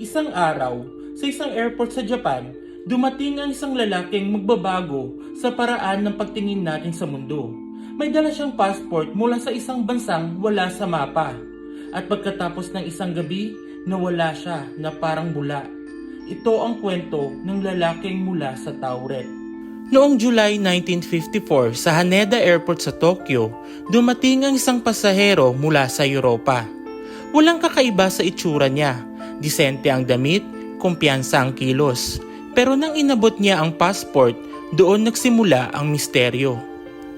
Isang araw, sa isang airport sa Japan, dumating ang isang lalaking magbabago sa paraan ng pagtingin natin sa mundo. May dala siyang passport mula sa isang bansang wala sa mapa. At pagkatapos ng isang gabi, nawala siya na parang bula. Ito ang kwento ng lalaking mula sa Tauret. Noong July 1954 sa Haneda Airport sa Tokyo, dumating ang isang pasahero mula sa Europa. Walang kakaiba sa itsura niya. Disente ang damit, kumpiyansa ang kilos. Pero nang inabot niya ang passport, doon nagsimula ang misteryo.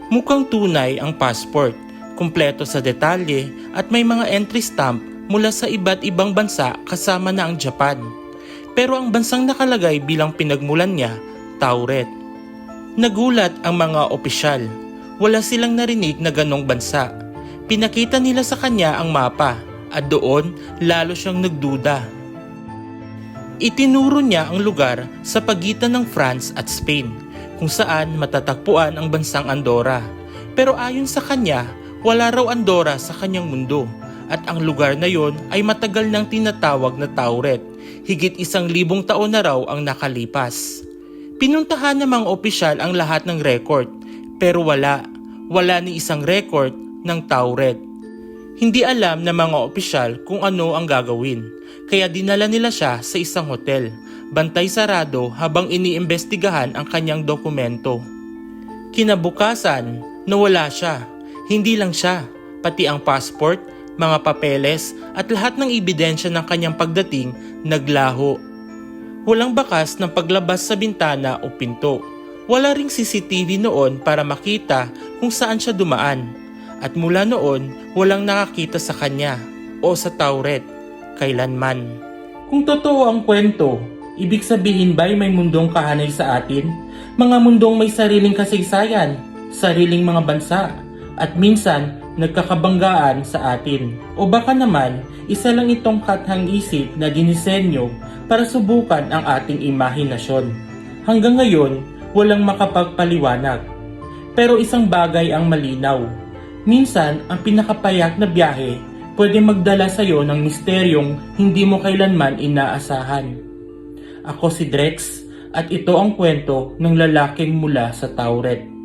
Mukhang tunay ang passport, kumpleto sa detalye at may mga entry stamp mula sa iba't ibang bansa kasama na ang Japan. Pero ang bansang nakalagay bilang pinagmulan niya, Tauret. Nagulat ang mga opisyal. Wala silang narinig na ganong bansa. Pinakita nila sa kanya ang mapa at doon lalo siyang nagduda. Itinuro niya ang lugar sa pagitan ng France at Spain kung saan matatagpuan ang bansang Andorra. Pero ayon sa kanya, wala raw Andorra sa kanyang mundo at ang lugar na yon ay matagal nang tinatawag na Tauret. Higit isang libong taon na raw ang nakalipas. Pinuntahan ng opisyal ang lahat ng record pero wala, wala ni isang record ng Tauret. Hindi alam ng mga opisyal kung ano ang gagawin, kaya dinala nila siya sa isang hotel, bantay sarado habang iniimbestigahan ang kanyang dokumento. Kinabukasan, nawala siya. Hindi lang siya, pati ang passport, mga papeles at lahat ng ebidensya ng kanyang pagdating naglaho. Walang bakas ng paglabas sa bintana o pinto. Wala ring CCTV noon para makita kung saan siya dumaan. At mula noon, walang nakakita sa kanya o sa Tauret kailanman. Kung totoo ang kwento, ibig sabihin ba'y may mundong kahanay sa atin? Mga mundong may sariling kasaysayan, sariling mga bansa, at minsan nagkakabanggaan sa atin. O baka naman, isa lang itong kathang isip na dinisenyo para subukan ang ating imahinasyon. Hanggang ngayon, walang makapagpaliwanag. Pero isang bagay ang malinaw. Minsan, ang pinakapayak na biyahe pwede magdala sa iyo ng misteryong hindi mo kailanman inaasahan. Ako si Drex at ito ang kwento ng lalaking mula sa Tauret.